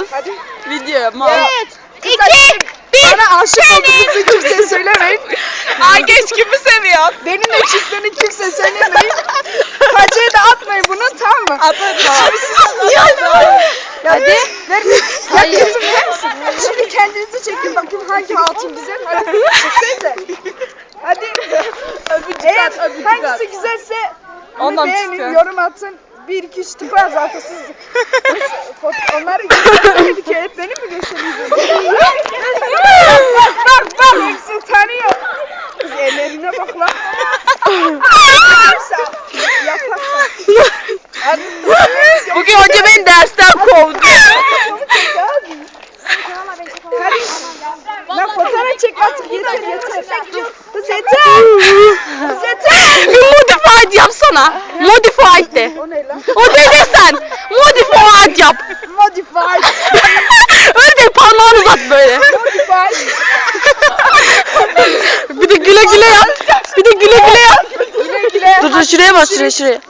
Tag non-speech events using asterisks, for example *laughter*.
çekiyoruz. Hadi. Video mal. Evet. İki. Bana aşık olduğunuzu kimseye söylemeyin. *laughs* Geç kimi seviyor? Benimle çıktığını kimseye söylemeyin. Hacıya da atmayın bunu tamam mı? Atarım. Hadi. Ver. Ya kızım ver misin? Şimdi kendinizi çekin bakayım hangi hatun güzel. Hadi. *laughs* Çeksenize. Hadi. Öpücük Eğer at, öpücük at. hangisi güzelse onu Ondan beğenin, çıktı. yorum atın. Bir iki üç tıklar zaten siz. *laughs* Onları Bugün hoca beni dersten kovdu. Lan fotoğraf çek artık yeter yeter. Kız yeter. Kız yeter. Bir modified yapsana. Modified de. O ne lan? O dedi sen. Modified yap. Modified. Öyle değil parmağını uzat böyle. Modified. Bir de güle güle yap. Bir de güle güle yap. Güle güle. Dur dur şuraya bas şuraya şuraya.